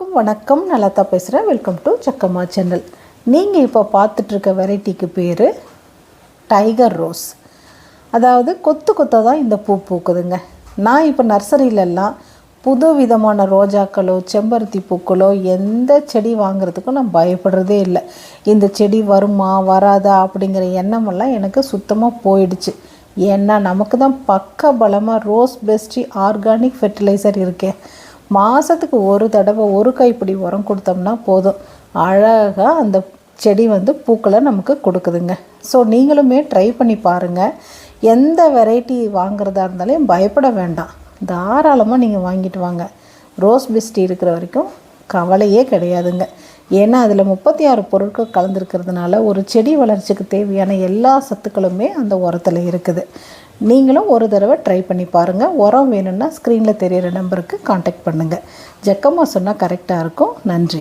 வணக்கம் வணக்கம். நலத்தா பேசுகிறேன் வெல்கம் டு சக்கம்மா சேனல் நீங்கள் இப்போ பார்த்துட்ருக்க வெரைட்டிக்கு பேர் டைகர் ரோஸ் அதாவது கொத்து கொத்தாக தான் இந்த பூ பூக்குதுங்க. நான் இப்போ நர்சரியிலெல்லாம் புது விதமான ரோஜாக்களோ செம்பருத்தி பூக்களோ எந்த செடி வாங்குறதுக்கும் நான் பயப்படுறதே இல்லை. இந்த செடி வருமா வராதா அப்படிங்கிற எண்ணமெல்லாம் எனக்கு சுத்தமாக போயிடுச்சு. ஏன்னா நமக்கு தான் பக்க பலமாக ரோஸ் பெஸ்டி ஆர்கானிக் ஃபெர்டிலைசர் இருக்கே. மாதத்துக்கு ஒரு தடவை ஒரு கைப்பிடி உரம் கொடுத்தோம்னா போதும். அழகாக அந்த செடி வந்து பூக்களை நமக்கு கொடுக்குதுங்க. ஸோ நீங்களுமே ட்ரை பண்ணி பாருங்கள் எந்த வெரைட்டி வாங்குறதா இருந்தாலும் பயப்பட வேண்டாம். தாராளமாக நீங்கள் வாங்கிட்டு வாங்க. ரோஸ் பெஸ்டி இருக்கிற வரைக்கும் கவலையே கிடையாதுங்க. ஏன்னா அதில் முப்பத்தி ஆறு பொருட்கள் கலந்துருக்கிறதுனால ஒரு செடி வளர்ச்சிக்கு தேவையான எல்லா சத்துக்களுமே அந்த உரத்தில் இருக்குது. நீங்களும் ஒரு தடவை ட்ரை பண்ணி பாருங்கள் உரம் வேணும்னா ஸ்க்ரீனில் தெரியிற நம்பருக்கு காண்டாக்ட் பண்ணுங்கள் ஜக்கமாக சொன்னால் கரெக்டாக இருக்கும். நன்றி.